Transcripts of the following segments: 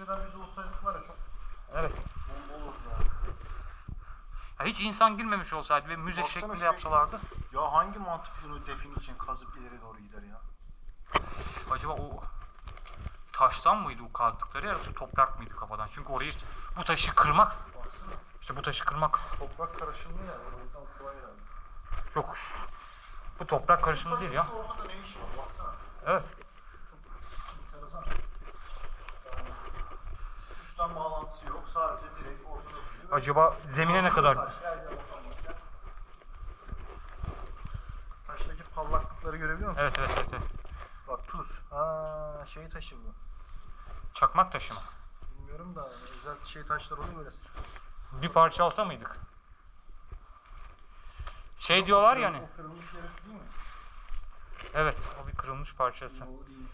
geçmeden biz olsaydık var ya çok Evet. bomba olurdu yani. Ya hiç insan girmemiş olsaydı ve müze Baksana şeklinde yapsalardı. Ya hangi mantık şunu defin için kazıp ileri doğru gider ya? Acaba o taştan mıydı o kazdıkları yoksa toprak mıydı kafadan? Çünkü orayı bu taşı kırmak, Baksana. işte bu taşı kırmak Toprak karışımı ya. O yüzden kolay yani. yok. Bu toprak karışımı değil ya. Ortada ne işi var? Baksana. Evet. Enteresan. Yani üstten bağlantısı yok. Sadece direkt ortada duruyor. Acaba zemine ne kadar? Taş. Taştaki parlaklıkları görebiliyor musun? Evet evet evet. evet. Bak tuz. Ha şey taşı bu. Çakmak taşı mı? Bilmiyorum da özel şey taşlar oluyor böyle. Bir parça alsa mıydık? Şey diyorlar yani. O kırılmış yeri şu değil mi? Evet, o bir kırılmış parçası. O değil.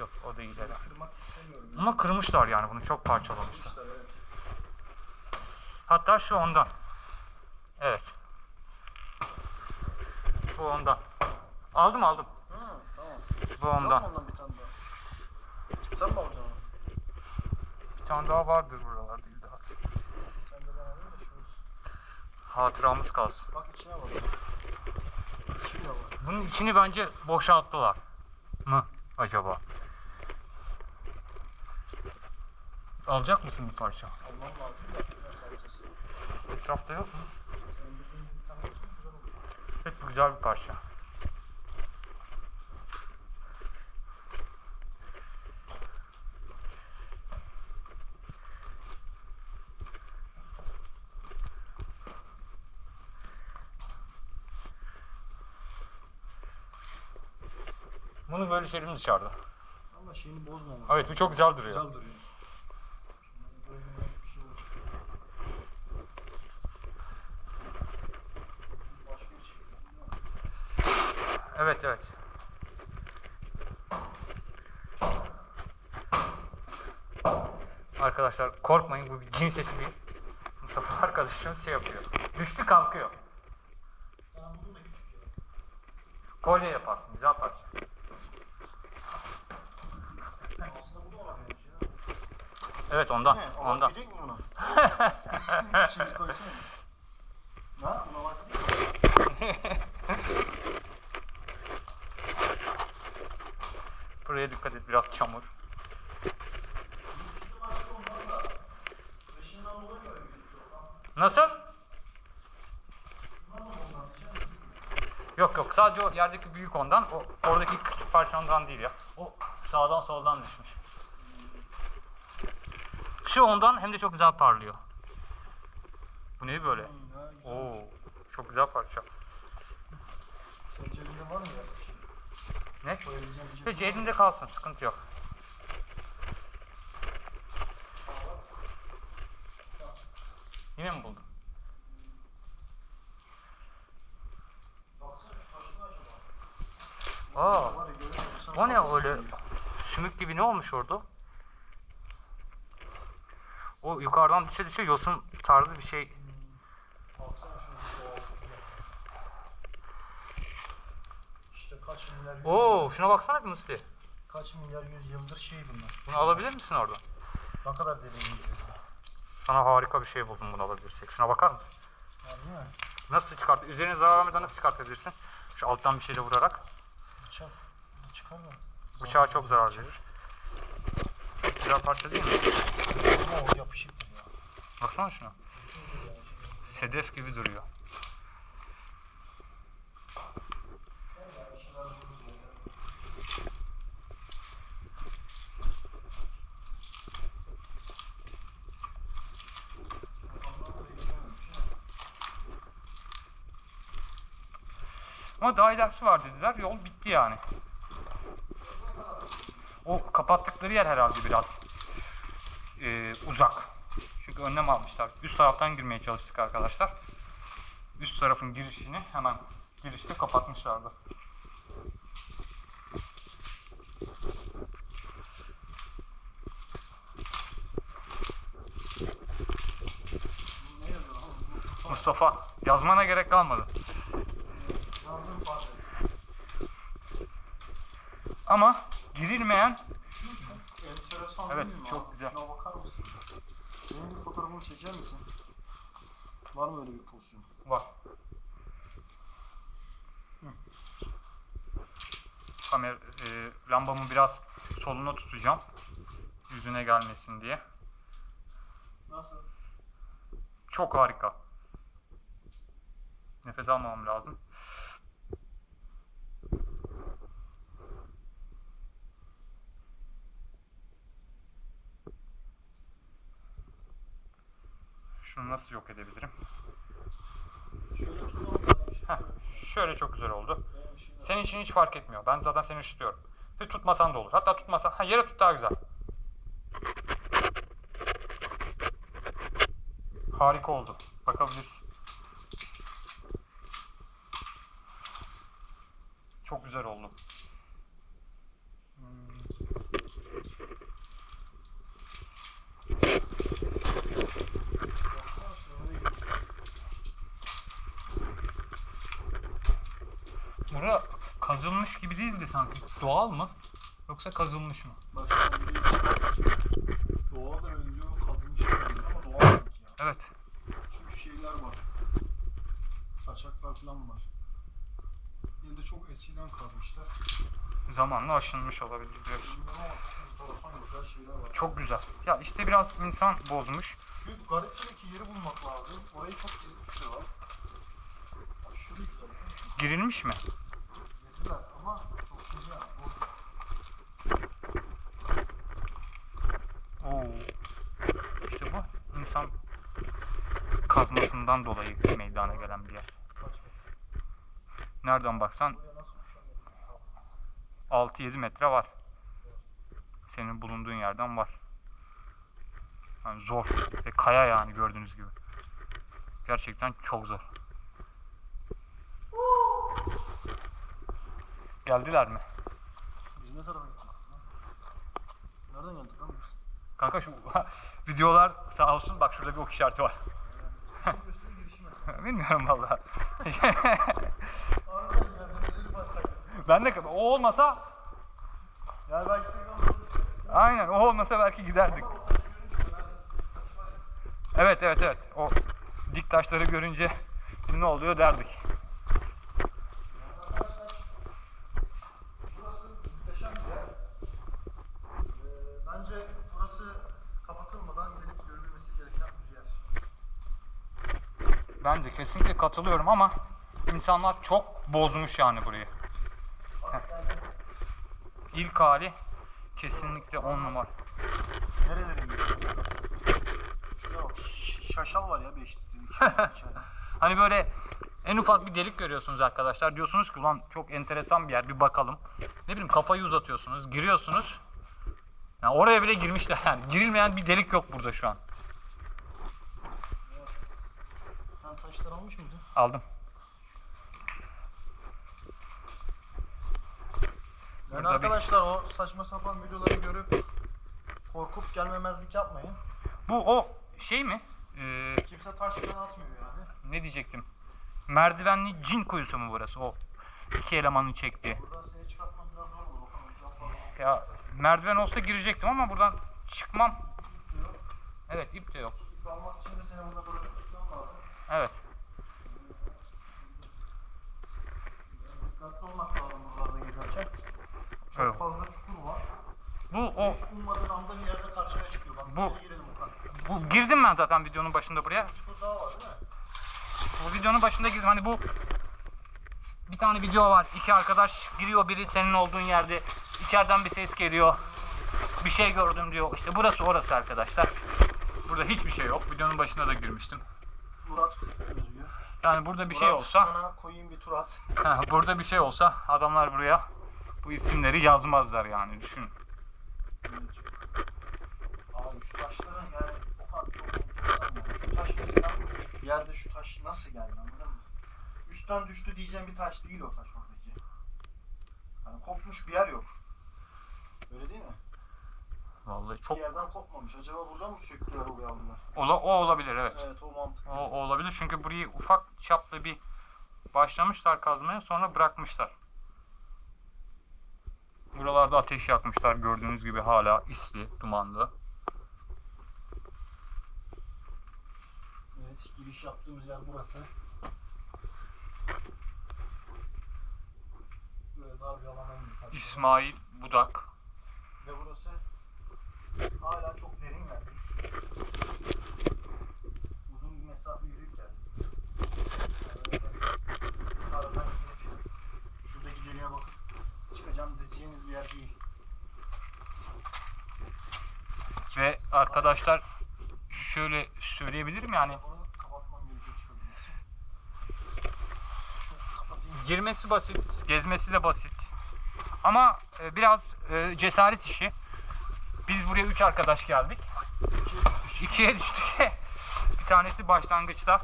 Yok, o değil herhalde. Ama kırmışlar yani bunu çok parçalamışlar. Evet. Hatta şu ondan. Evet. Bu ondan. Aldım aldım. Ha tamam. Bu ondan. bir tane daha? Sen mi alacaksın? Bir tane daha vardır buralarda illa. Tane de ben alayım da şu. Hatıramız kalsın. Bak içine bak. İçi de var. Bunun içini bence boşalttılar. Mı acaba? Alacak mısın bir parça? Almam lazım da nasıl alacağız? Etrafta yok mu? Olsun güzel bir parça. Bunu böyle şeylerin dışarıda. Ama şeyini bozmamak. Evet bu çok güzel duruyor. Güzel duruyor. Şimdi böyle bir şey olur. Başka bir şey yok. Evet evet. Arkadaşlar korkmayın bu bir cin sesi değil. Mustafa arkadaşımız şey yapıyor. Düştü kalkıyor. Kolye yaparsın güzel parça. Evet ondan. He, ondan. gidecek mi buna? Şimdi koysana. Ha? Buna bak? Buraya dikkat et biraz çamur. Işığından dolayı böyle gözüküyor. Nasıl? Bundan da ondan diyeceğim misin? O yerdeki büyük ondan. O oradaki küçük parça ondan değil ya. O sağdan soldan düşmüş. Şu ondan hem de çok güzel parlıyor. Bu ne böyle? Hmm. Oo, çok güzel parça. Senin cebinde var mı ya? Ne? Koyabileceğin bir cebin Hiç var mı? elinde kalsın, sıkıntı yok. Yine mi buldun? Baksana şu taşı ne acaba? Musun? o ne öyle? Sümük gibi ne olmuş orada? O yukarıdan düşe düşe yosun tarzı bir şey. İşte kaç milyar yüz Oo, şuna baksana bir Musti. kaç milyar yüz yıldır şey bunlar. Bunu alabilir misin orada? Ne kadar gidiyor. Sana harika bir şey buldum bunu alabilirsek. Şuna bakar mısın? Değil mi? Nasıl çıkart? Üzerine zarar vermeden nasıl çıkartabilirsin? Şu alttan bir şeyle vurarak. Bıçak. Çıkar mı? Bıçağa çok zarar verir. Güzel parça değil mi? Ama o yapışıktır ya. Baksana şuna. Sedef gibi duruyor. Ama daha ilerisi var dediler. Yol bitti yani. O kapattıkları yer herhalde biraz e, uzak. Çünkü önlem almışlar. Üst taraftan girmeye çalıştık arkadaşlar. Üst tarafın girişini hemen girişte kapatmışlardı. Mustafa yazmana gerek kalmadı. Ama girilmeyen enteresan Evet, değil mi çok abi? güzel. Şuna bakar mısın? Benim bir fotoğrafımı çeker misin? Var mı öyle bir pozisyon? Var. Kamera, e, lambamı biraz soluna tutacağım. Yüzüne gelmesin diye. Nasıl? Çok harika. Nefes almamam lazım. Şunu nasıl yok edebilirim? Heh, şöyle çok güzel oldu. Senin için hiç fark etmiyor. Ben zaten seni ışıtıyorum. Bir tutmasan da olur. Hatta tutmasan, ha yere tut daha güzel. Harika oldu. Bakabilirsin. Çok güzel oldu. Hmm. Baksana şuraya gidiyor. Bura kazılmış gibi değildi sanki. Doğal mı? Yoksa kazılmış mı? Bir doğal da önce o kazınmış gibi ama doğal sanki ya. Evet. Çünkü şeyler var. Saçaklar falan var. Yine de çok eskiden kazmışlar. Zamanla aşınmış olabilir ama enteresan güzel şeyler var. Çok güzel. Ya işte biraz insan bozmuş. Şu garipçedeki yeri bulmak lazım. Orayı çok iyi tutuyorlar. Aşırı güzel. Girilmiş mi? Yediler ama çok güzel. Bu Oo. İşte bu insan kazmasından dolayı meydana gelen bir yer. Nereden baksan Buraya nasıl üşenmediniz? 6-7 metre var. Senin bulunduğun yerden var. Yani zor. Ve kaya yani gördüğünüz gibi. Gerçekten çok zor. Geldiler mi? Biz ne tarafa gittik? Nereden geldik lan biz? Kanka şu videolar sağ olsun bak şurada bir ok işareti var. Bilmiyorum baktık. ben de o olmasa Yani Instagram'da aynen o olmasa belki giderdik. Evet evet evet. O dik taşları görünce ne oluyor derdik. Arkadaşlar burası muhteşem bir yer. Ee, bence burası kapatılmadan gelip görülmesi gereken bir yer. Ben de kesinlikle katılıyorum ama insanlar çok bozmuş yani burayı. İlk hali kesinlikle on numara. Şuraya bak. ş- Şaşal var ya 5 litrelik. içeride. Hani böyle en ufak bir delik görüyorsunuz arkadaşlar. Diyorsunuz ki ulan çok enteresan bir yer bir bakalım. Ne bileyim kafayı uzatıyorsunuz, giriyorsunuz. Yani oraya bile girmişler yani. Girilmeyen bir delik yok burada şu an. Sen taşlar almış mıydın? Aldım. Yani Burada bir- arkadaşlar o saçma sapan videoları görüp korkup gelmemezlik yapmayın. Bu o şey mi? Ee, Kimse taş falan atmıyor yani. ne diyecektim? Merdivenli cin kuyusu mu burası? O iki elemanın çektiği. Buradan seni çıkartmam biraz zor olur. Ya merdiven olsa girecektim ama buradan çıkmam. Diyor. Evet ip de yok. İp almak için de seni burada bırakmam lazım. Evet. Dikkatli olmak lazım buralarda gezerken. Çok Evet. fazla çukur var. Bu o Hiç ummadığın anda bir yerde karşıya çıkıyor. Bak Bu- içeri girelim Okan. bu girdim ben zaten videonun başında buraya. Bir çukur daha var değil mi? Bu videonun başında girdim. Hani bu bir tane video var. İki arkadaş giriyor biri senin olduğun yerde. İçeriden bir ses geliyor. Bir şey gördüm diyor. İşte burası orası arkadaşlar. Burada hiçbir şey yok. Videonun başında da girmiştim. Murat yazıyor. Yani burada bir şey Murat, olsa, Sana koyayım bir tur at. burada bir şey olsa adamlar buraya bu isimleri yazmazlar yani düşün. Abi şu taşların yani o kadar çok enteresan yani. Şu taş mesela yerde şu taş nasıl geldi anladın mı? Üstten düştü diyeceğim bir taş değil o taş oradaki. Hani kopmuş bir yer yok. Öyle değil mi? Vallahi çok Bir yerden kopmamış. Acaba buradan mı söktüler oraya aldılar? ola, o olabilir evet. Evet o mantıklı. O, o olabilir çünkü burayı ufak çaplı bir başlamışlar kazmaya sonra bırakmışlar. Buralarda ateş yakmışlar gördüğünüz gibi hala isli, dumanlı. Evet, giriş yaptığımız yer burası. Böyle dar bir alana indik aşağı. İsmail Budak. Ve burası hala çok derin yerdeyiz. Uzun bir mesafe yürüyüp geldik. Aradan gidip şuradaki deliğe bakıp çıkacağım diyeceğiniz bir yer değil. Ve arkadaşlar şöyle söyleyebilirim yani girmesi basit, gezmesi de basit. Ama e, biraz e, cesaret işi. Biz buraya 3 arkadaş geldik. İkiye düştük. bir tanesi başlangıçta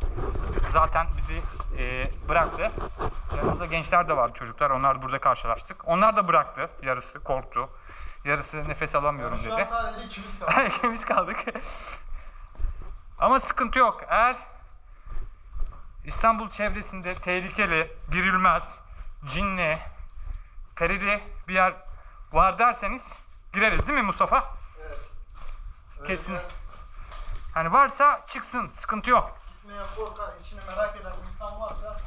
zaten bizi e, bıraktı. Yanımızda gençler de vardı çocuklar. Onlar burada karşılaştık. Onlar da bıraktı. Yarısı korktu. Yarısı nefes alamıyorum Şu an dedi. sadece ikimiz kaldık. İkimiz kaldık. Ama sıkıntı yok. Eğer İstanbul çevresinde tehlikeli, girilmez, cinli, perili bir yer var derseniz gireriz değil mi Mustafa? Kesin. Hani varsa çıksın, sıkıntı yok. Gitmeye korkan, içini merak eden insan varsa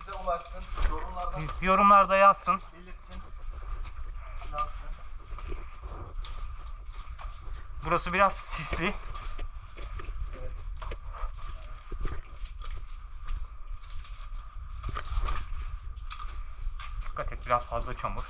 bize ulaşsın. Yorumlardan Yorumlarda yazsın. belirtsin. Yazsın. Burası biraz sisli. Evet. Dikkat et biraz fazla çamur.